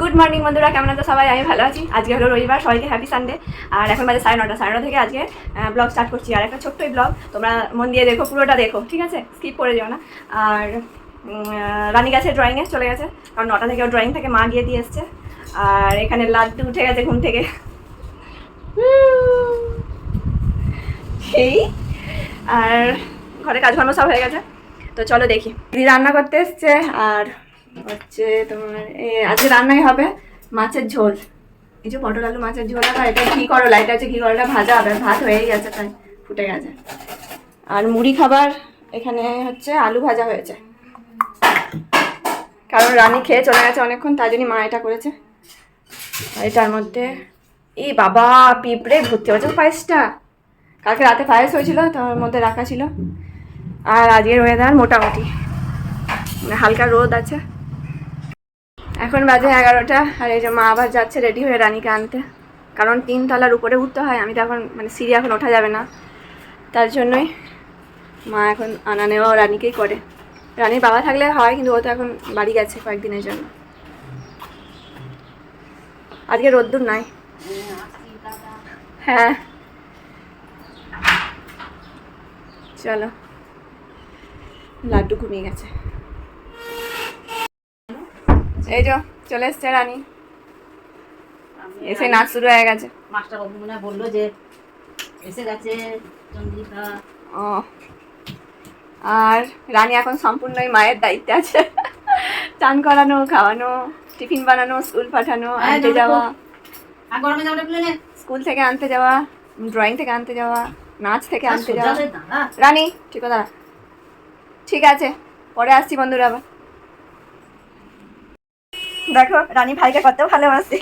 Good morning বন্ধুরা, কেমন আছো সবাই? আমি ভালো আছি। আজকে হলো রবিবার, সবাইকে হ্যাপি সানডে আর এখন বাজে সাড়ে নটা সাড়ে নটা থেকে আজকে ব্লগ স্টার্ট করছি। আর একটা ছোট্টই ব্লগ তোমরা মন দিয়ে দেখো, পুরোটা দেখো, ঠিক আছে? স্কিপ করে যেও না। আর রানী গেছে ড্রয়িংয়ে চলে গেছে। কারণ নটা থেকে ড্রয়িং থেকে, মা গিয়ে দিয়ে এসছে। আর এখানে লাড্ডু উঠে গেছে ঘুম থেকে। সেই আর ঘরে কাজকর্ম সব হয়ে গেছে। তো চলো দেখি। দিদি রান্না করতে এসছে, আর হচ্ছে তোমার আজকে রান্নাই হবে মাছের ঝোল। এই যে পটল আলু মাছের ঝোল আর এটা ঘি করলা এটা হচ্ছে ঘি করলা ভাজা হবে, ভাত হয়েই গেছে তাই ফুটে গেছে। আর মুড়ি খাবার এখানে হচ্ছে আলু ভাজা হয়েছে। কারণ রানী খেয়ে চলে গেছে অনেকক্ষণ, তাই জন্যই মা এটা করেছে। আর এটার মধ্যে এই বাবা, পিঁপড়ে ভর্তি হয়েছে পায়েসটা। কালকে রাতে পায়েস হয়েছিল তার মধ্যে রাখা ছিল। আর আজকের ওয়েদার মোটামুটি মানে হালকা রোদ আছে। এখন বাজে এগারোটা, আর এই যে মা আবার যাচ্ছে রেডি হয়ে রানীকে আনতে। কারণ তিনতলার উপরে উঠতে হয়, আমি তো এখন মানে সিঁড়ি এখন ওঠা যাবে না। তার জন্যই মা এখন আনা নেওয়া রানীকেই করে। রানীর বাবা থাকলে হয়, কিন্তু ও তো এখন বাড়ি গেছে কয়েকদিনের জন্য। আজকে রোদ্দুর নাই। হ্যাঁ। চলো। লাড্ডু ঘুমিয়ে গেছে। এই যো চলে এসছে রানী। এসে নাচ শুরু হয়ে গেছে। মাস্টার বাবু মনে বলল যে এসে গেছে চন্দ্রিকা। ও। আর রানী এখন সম্পূর্ণই মায়ের দায়িত্বে আছে। চান করানো খাওয়ানো টিফিন বানানো স্কুল পাঠানো হ্যাঁ, আনতে যাওয়া। স্কুল থেকে আনতে যাওয়া ড্রয়িং থেকে আনতে যাওয়া নাচ থেকে আনতে যাওয়া। রানী ঠিক কথা। ঠিক আছে পরে আসছি বন্ধুরা আবার। দেখো রানী ভাইকে কত ভালোবাসে।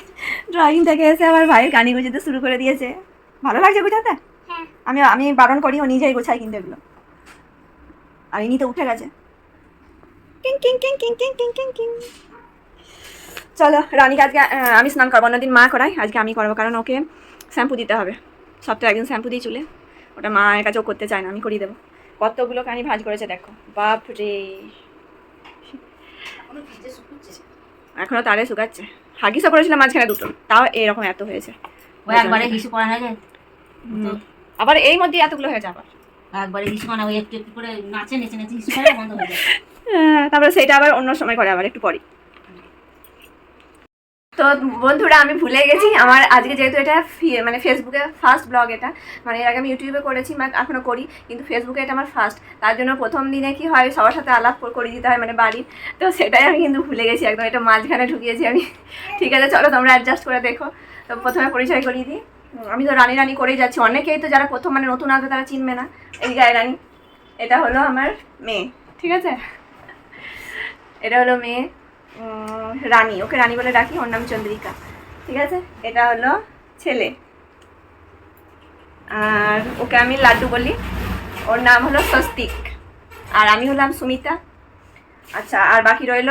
ড্রয়িং থেকে এসে আমার ভাইয়ের গানি গুছাতে শুরু করে দিয়েছে। ভালো লাগছে গুছাতে? আমি আমি বারণ করি ও নিজেই গোছাই কিন্তু এগুলো। আর ইনি তো উঠে গেছে। King king king king king king king king চলো রানীকে আজকে আমি স্নান করব অন্যদিন মা করাই। আজকে আমি করব কারণ ওকে শ্যাম্পু দিতে হবে। সপ্তাহে একদিন শ্যাম্পু দিই চুলে। ওটা মায়ের কাছেও করতে চায় না আমি করিয়ে দেবো। কতগুলো কানি ভাজ করেছে দেখো। বাপ রে এখনও তারে শুকাচ্ছে। হাগিসও করেছিলাম মাঝখানে দুটো তাও এরকম এত হয়েছে। ও একবারে কিছু করা হয়ে যায়? আবার এই মধ্যে এতগুলো হয়েছে আবার। একবারে কিছু মানে ওই একটু একটু করে নাচে নেচে নেচে কিছু করে বন্ধ হয়ে যায়। হ্যাঁ, তারপরে সেটা আবার অন্য সময় করে আবার একটু পরে তো বন্ধুরা, আমি ভুলে গেছি। আমার আজকে যেহেতু এটা মানে ফেসবুকে ফার্স্ট ব্লগ এটা মানে এর আগে আমি ইউটিউবে করেছি বা এখনও করি, কিন্তু ফেসবুকে এটা আমার ফার্স্ট তার জন্য প্রথম দিনে কি হয়, সবার সাথে আলাপ করে দিতে হয় মানে বাড়ির। তো সেটাই আমি কিন্তু ভুলে গেছি, একদম এটা মাঝখানে ঢুকিয়েছি আমি। ঠিক আছে, চলো তোমরা অ্যাডজাস্ট করে দেখো। তো প্রথমে পরিচয় করিয়ে দিই। আমি তো রানী রানী করেই যাচ্ছি। অনেকেই তো যারা প্রথম মানে নতুন আসবে, তারা চিনবে না। এই গায়ে রানী। এটা হলো আমার মেয়ে। ঠিক আছে? এটা হলো মেয়ে। রানী, ওকে রানী বলে ডাকি, ওর নাম চন্দ্রিকা। ঠিক আছে? এটা হলো ছেলে। আর ওকে আমি লাড্ডু বলি। ওর নাম হলো স্বস্তিক। আর আমি হলাম সুমিতা। আচ্ছা আর বাকি রইল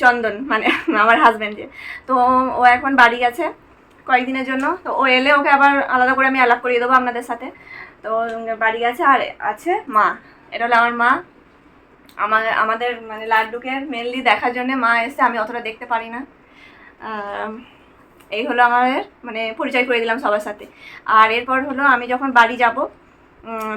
চন্দন মানে আমার হাজব্যান্ড যে তো ও এখন বাড়ি গেছে কয়েকদিনের জন্য। তো ও এলে ওকে আবার আলাদা করে আমি আলাপ করিয়ে দেবো আপনাদের সাথে। তো বাড়ি গেছে আর আছে মা। এটা হলো আমার মা। আমার আমাদের মানে লাড্ডুকে মেনলি দেখার জন্য মা এসে আমি অতটা দেখতে পারি না। এই হলো আমাদের মানে পরিচয় করে দিলাম সবার সাথে। আর এরপর হলো আমি যখন বাড়ি যাব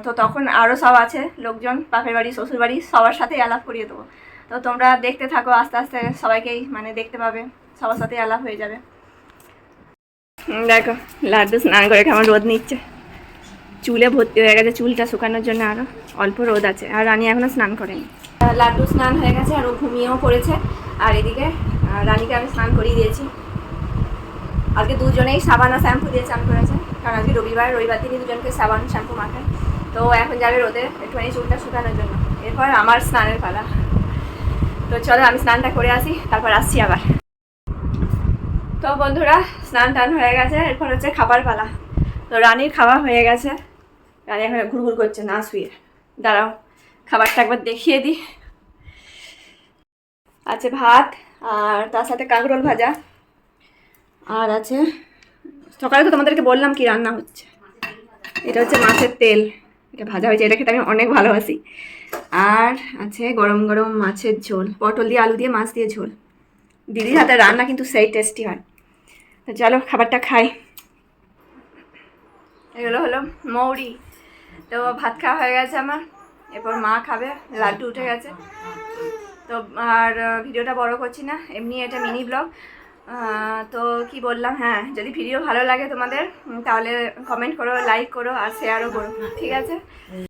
তো তখন আরও সব আছে, লোকজন, বাপের বাড়ি, শ্বশুর বাড়ি, সবার সাথেই আলাপ করিয়ে দেবো। তো তোমরা দেখতে থাকো, আস্তে আস্তে সবাইকেই মানে দেখতে পাবে, সবার সাথেই আলাপ হয়ে যাবে। দেখো, লাড্ডু স্নান করে কেমন রোদ নিচ্ছে। চুলে ভর্তি হয়ে গেছে, চুলটা শুকানোর জন্য আরও অল্প রোদ আছে, আর রানী এখনও স্নান করেনি। লাড্ডু স্নান হয়ে গেছে আর ও ঘুমিয়েও পড়েছে। আর এদিকে রানীকে আমি স্নান করিয়ে দিয়েছি। আজকে দুজনেই সাবান আর শ্যাম্পু দিয়ে চান করেছে। কারণ আজকে রবিবার রবিবার দিনই দুজনকে সাবান, শ্যাম্পু মাখায় তো এখন যাবে রোদে একটুখানি চুলটা শুকানোর জন্য। এরপর আমার স্নানের পালা। তো চলো, আমি স্নানটা করে আসি, তারপর আসছি আবার। তো বন্ধুরা, স্নান টান হয়ে গেছে, এরপর হচ্ছে খাবার পালা। তো রানীর খাওয়া হয়ে গেছে। রানী এখন ঘুরঘুর করছে, না শুয়ে। দাঁড়াও, খাবারটা একবার দেখিয়ে দিই। আছে ভাত আর তার সাথে কাঁকরোল ভাজা। আর আছে, সকালে তো তোমাদেরকে বললাম কি রান্না হচ্ছে। এটা হচ্ছে মাছের তেল, এটা ভাজা হয়েছে, এটা খেতে আমি অনেক ভালোবাসি। আর আছে গরম গরম মাছের ঝোল, পটল দিয়ে আলু দিয়ে মাছ দিয়ে ঝোল। দিদির হাতে রান্না কিন্তু সেই টেস্টি হয়। তো চলো খাবারটা খাই। এগুলো হলো মৌরি। তো ভাত খাওয়া হয়ে গেছে আমার, এরপর মা খাবে, লাড্ডু উঠে গেছে। তো আর ভিডিওটা বড় করছি না এমনি এটা মিনি ব্লগ তো কি বললাম হ্যাঁ যদি ভিডিও ভালো লাগে তোমাদের তাহলে কমেন্ট করো লাইক করো আর শেয়ারও করো ঠিক আছে?